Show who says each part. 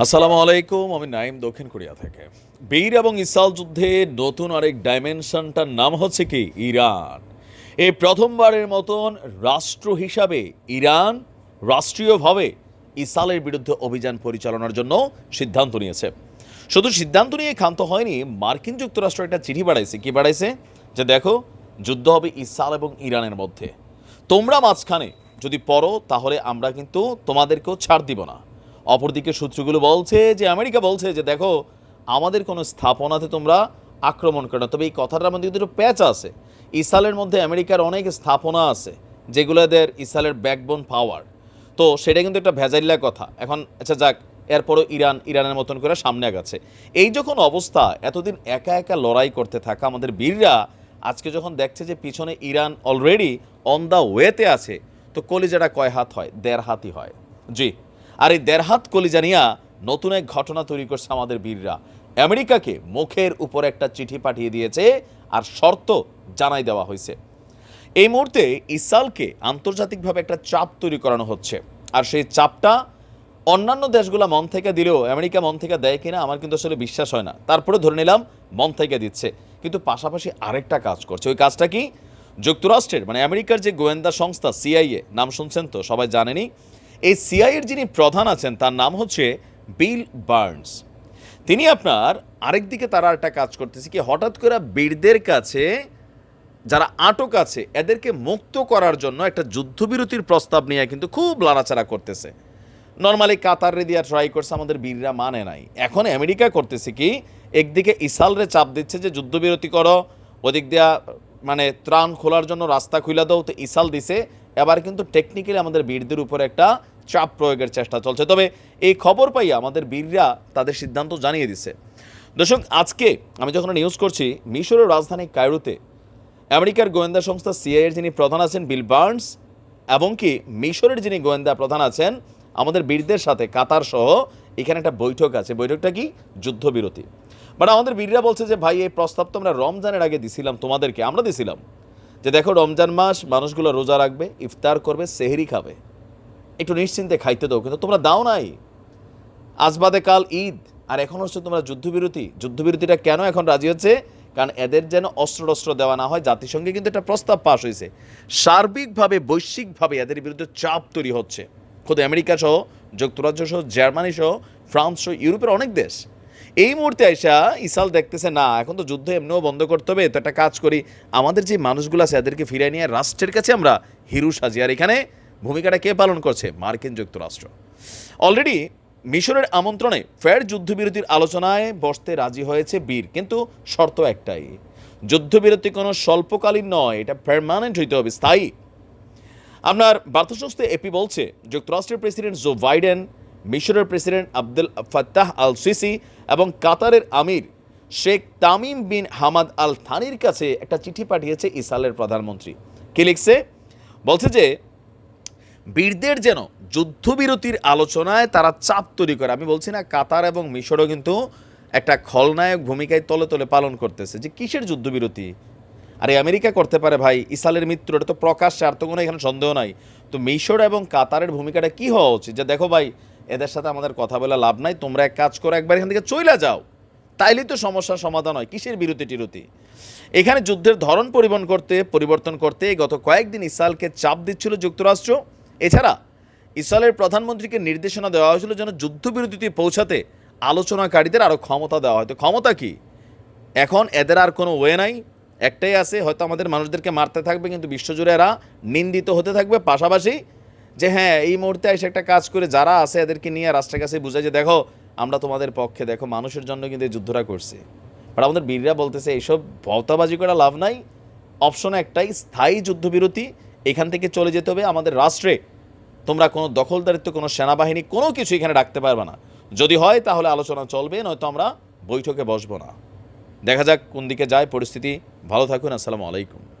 Speaker 1: আসসালামু আলাইকুম, আমি নাইম দক্ষিণ কোরিয়া থেকে। বীর এবং ইসাল যুদ্ধে নতুন আরেক ডাইমেনশনটার নাম হচ্ছে কি? ইরান। এই প্রথমবারের মতন রাষ্ট্র হিসাবে ইরান রাষ্ট্রীয়ভাবে ইসালের বিরুদ্ধে অভিযান পরিচালনার জন্য সিদ্ধান্ত নিয়েছে। শুধু সিদ্ধান্ত নিয়ে ক্ষান্ত হয়নি, মার্কিন যুক্তরাষ্ট্র একটা চিঠি বাড়াইছে। কি বাড়াইছে? যে দেখো, যুদ্ধ হবে ইসাল এবং ইরানের মধ্যে। তোমরা মাঝখানে যদি পড়ো, তাহলে আমরা কিন্তু তোমাদেরকেও ছাড় দিব না। অপরদিকে সূত্রগুলো বলছে যে, আমেরিকা বলছে যে, দেখো, আমাদের কোনো স্থাপনাতে তোমরা আক্রমণ করো না। তবে এই কথাটার মধ্যে কিন্তু প্যাচ আছে। ইসালের মধ্যে আমেরিকার অনেক স্থাপনা আছে, যেগুলো এদের ইসালের ব্যাকবোন পাওয়ার তো সেটা কিন্তু একটা ভেজাইল্লা কথা। এখন আচ্ছা যাক, এরপরও ইরান, ইরানের মতন করে সামনে আগাচ্ছে। এই যখন অবস্থা, এতদিন একা একা লড়াই করতে থাকা আমাদের বীররা, আজকে যখন দেখছে যে, পিছনে ইরান অলরেডি অন দ্য ওয়েতে আছে, তো কলিজাটা কয় হাত হয়? দেড় হাতই হয়। জি। আর এই দেড় হাত কলিজা নিয়া নতুন এক ঘটনা তৈরি করছে আমাদের বীররা। আমেরিকাকে মুখের উপর একটা চিঠি পাঠিয়ে দিয়েছে আর শর্ত জানাই দেওয়া হয়েছে। এই মুহূর্তে ইসালকে আন্তর্জাতিকভাবে একটা চাপ তৈরি করানো হচ্ছে। আর সেই চাপটা অন্যান্য দেশগুলো মন থেকে দিলেও, আমেরিকা মন থেকে দেয় কিনা আমার কিন্তু আসলে বিশ্বাস হয় না। তারপরে ধরে নিলাম, মন থেকে দিচ্ছে। কিন্তু পাশাপাশি আরেকটা কাজ করছে। ওই কাজটা কি? যুক্তরাষ্ট্রের মানে আমেরিকার যে গোয়েন্দা সংস্থা, সিআইএ, নাম শুনছেন তো? সবাই জানেনি এই সিআইএর যিনি প্রধান আছেন, তার নাম হচ্ছে বিল বার্নস। তিনি আপনার আরেক দিকে তারা একটা কাজ করতেছে কি, হঠাৎ করে বীরদের কাছে, যারা আটক আছে, এদেরকে মুক্ত করার জন্য একটা যুদ্ধবিরতির প্রস্তাব নিয়ে কিন্তু খুব লড়াচাড়া করতেছে। নর্মালি কাতার দিয়া ট্রাই করছে, আমাদের বীররা মানে নাই। এখন আমেরিকা করতেছে কি, একদিকে ইসালরে চাপ দিচ্ছে যে, যুদ্ধবিরতি করো, ওদিক দিয়া মানে ত্রাণ খোলার জন্য রাস্তা খুলে দাও, তো ইসাল দিছে। এবার কিন্তু টেকনিক্যালি আমাদের বীরদের উপর একটা চাপ প্রয়োগের চেষ্টা চলছে। তবে এই খবর পাইয়া আমাদের বীররা তাদের সিদ্ধান্ত জানিয়ে দিছে। দর্শক, আজকে আমি যখন নিউজ করছি, মিশরের রাজধানী কায়রোতে আমেরিকার গোয়েন্দা সংস্থা সিআইয়ের যিনি প্রধান আছেন, বিল বার্নস, এবং কি মিশরের যিনি গোয়েন্দা প্রধান আছেন, আমাদের বীরদের সাথে কাতার সহ এখানে একটা বৈঠক আছে। বৈঠকটা কি? যুদ্ধবিরতি। বাট আমাদের বীররা বলছে যে, ভাই, এই প্রস্তাব তো আমরা রমজানের আগে দিছিলাম তোমাদেরকে, আমরা দিছিলাম। যে দেখো, রমজান মাস মানুষগুলো রোজা রাখবে, ইফতার করবে, সেহরি খাবে। একটু নিশ্চিন্তে খাইতে দাও, কিন্তু তোমরা দাও নাই। আজ বাদে কাল ঈদ, আর এখন হচ্ছে তোমরা যুদ্ধবিরতি। যুদ্ধবিরতিটা কেন এখন রাজি হচ্ছে? কারণ এদের যেন অস্ত্র টস্ত্র দেওয়া না হয়, জাতিসংঘে কিন্তু একটা প্রস্তাব পাশ হয়েছে। সার্বিকভাবে, বৈশ্বিকভাবে এদের বিরুদ্ধে চাপ তৈরি হচ্ছে। খোদ আমেরিকা সহ, যুক্তরাজ্য সহ, জার্মানি সহ, ফ্রান্স সহ, ইউরোপের অনেক দেশ। এই মুহূর্তে আইসা ইসাল দেখতেছে, না, এখন তো যুদ্ধ এমনিও বন্ধ করতে হবে, তো একটা কাজ করি। আমাদের যে মানুষগুলো আছে, এদেরকে ফিরিয়ে নিয়ে রাষ্ট্রের কাছে আমরা হিরু সাজি। আর এখানে ভূমিকাটা কে পালন করছে? মার্কিন যুক্তরাষ্ট্র। অলরেডি মিশরের আমন্ত্রণে ফের যুদ্ধবিরতির আলোচনায় বসতে রাজি হয়েছে বীর, কিন্তু শর্ত একটাই। যুদ্ধবিরতি কোনো স্বল্পকালীন নয়, এটা পারমানেন্ট হইতে হবে, স্থায়ী। আপনার বার্তা সংস্থা এপি বলছে, যুক্তরাষ্ট্রের প্রেসিডেন্ট জো বাইডেন, মিশরের president Abdul Fattah al Sisi এবং কাতারের আমির Sheikh Tamim bin Hamad al থানির কাছে একটা চিঠি পাঠিয়েছে ইসরায়েলের প্রধানমন্ত্রী। কি লিখছে? বলছে যে বীরদের যেন যুদ্ধবিরতির আলোচনায় তারা চাপ তৈরি করে। আমি বলছি না, কাতার এবং মিশরও কিন্তু একটা খলনায়ক ভূমিকায় তলে তলে পালন করতেছে। যে কিসের যুদ্ধবিরতি? আরে আমেরিকা করতে পারে ভাই ইসালের মৃত্যু এটা তো প্রকাশ্যে, আর তো কোনো এখানে সন্দেহ নাই। তো মিশর এবং কাতারের ভূমিকাটা কি হওয়া উচিত? যে দেখো ভাই, এদের সাথে আমাদের কথা বলে লাভ নাই, তোমরা এক কাজ করো, একবার এখান থেকে চইলা যাও। তাইলেই তো সমস্যার সমাধান হয়। কিসের বিরতি টিরতি এখানে যুদ্ধের ধরন পরিবহন করতে, পরিবর্তন করতে গত কয়েকদিন ইসরায়েলকে চাপ দিচ্ছিল যুক্তরাষ্ট্র। এছাড়া ইসরায়েলের প্রধানমন্ত্রীকে নির্দেশনা দেওয়া হয়েছিল যেন যুদ্ধবিরতিতে পৌঁছাতে আলোচনাকারীদের আরও ক্ষমতা দেওয়া হয়তো ক্ষমতা কি? এখন এদের আর কোনো ওয়ে নাই। একটাই আছে, হয়তো আমাদের মানুষদেরকে মারতে থাকবে, কিন্তু বিশ্বজুড়ে এরা নিন্দিত হতে থাকবে। পাশাপাশি যে হ্যাঁ এই মুহূর্তে এসে একটা কাজ করে যারা আছে এদেরকে নিয়ে রাষ্ট্রের কাছে বুঝায় যে, দেখো, আমরা তোমাদের পক্ষে, দেখো, মানুষের জন্য কিন্তু এই যুদ্ধটা করছি। বাট আমাদের বীররা বলতেছে, এইসব ভওতাবাজি করা লাভ নাই। অপশন একটাই, স্থায়ী যুদ্ধবিরতি। এখান থেকে চলে যেতে হবে আমাদের রাষ্ট্রে। তোমরা কোনো দখলদারিত্ব, কোনো সেনাবাহিনী, কোনো কিছু এখানে ডাকতে পারবে না। যদি হয়, তাহলে আলোচনা চলবে, নয়তো আমরা বৈঠকে বসবো না। দেখা যাক কোন দিকে যায়, পরিস্থিতি। ভালো থাকুন, আসসালামু আলাইকুম।